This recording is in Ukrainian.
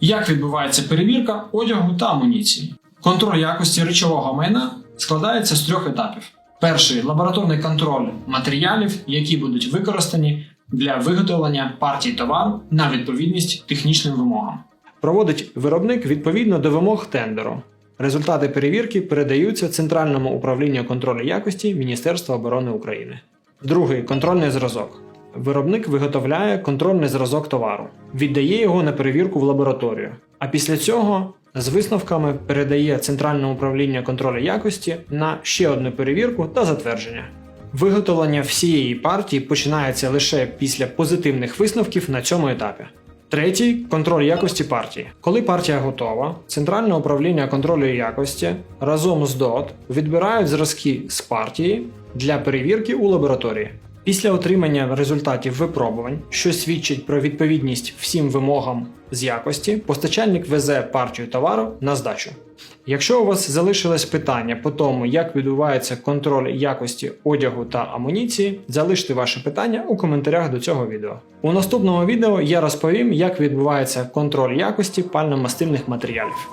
Як відбувається перевірка одягу та амуніції? Контроль якості речового майна складається з трьох етапів: перший лабораторний контроль матеріалів, які будуть використані для виготовлення партій товару на відповідність технічним вимогам. Проводить виробник відповідно до вимог тендеру. Результати перевірки передаються Центральному управлінню контролю якості Міністерства оборони України. Другий контрольний зразок. Виробник виготовляє контрольний зразок товару, віддає його на перевірку в лабораторію, а після цього з висновками передає Центральне управління контролю якості на ще одну перевірку та затвердження. Виготовлення всієї партії починається лише після позитивних висновків на цьому етапі. Третій контроль якості партії. Коли партія готова, Центральне управління контролю якості разом з ДОТ відбирають зразки з партії для перевірки у лабораторії. Після отримання результатів випробувань, що свідчить про відповідність всім вимогам з якості, постачальник везе партію товару на здачу. Якщо у вас залишились питання по тому, як відбувається контроль якості одягу та амуніції, залиште ваше питання у коментарях до цього відео. У наступному відео я розповім, як відбувається контроль якості пально-мастильних матеріалів.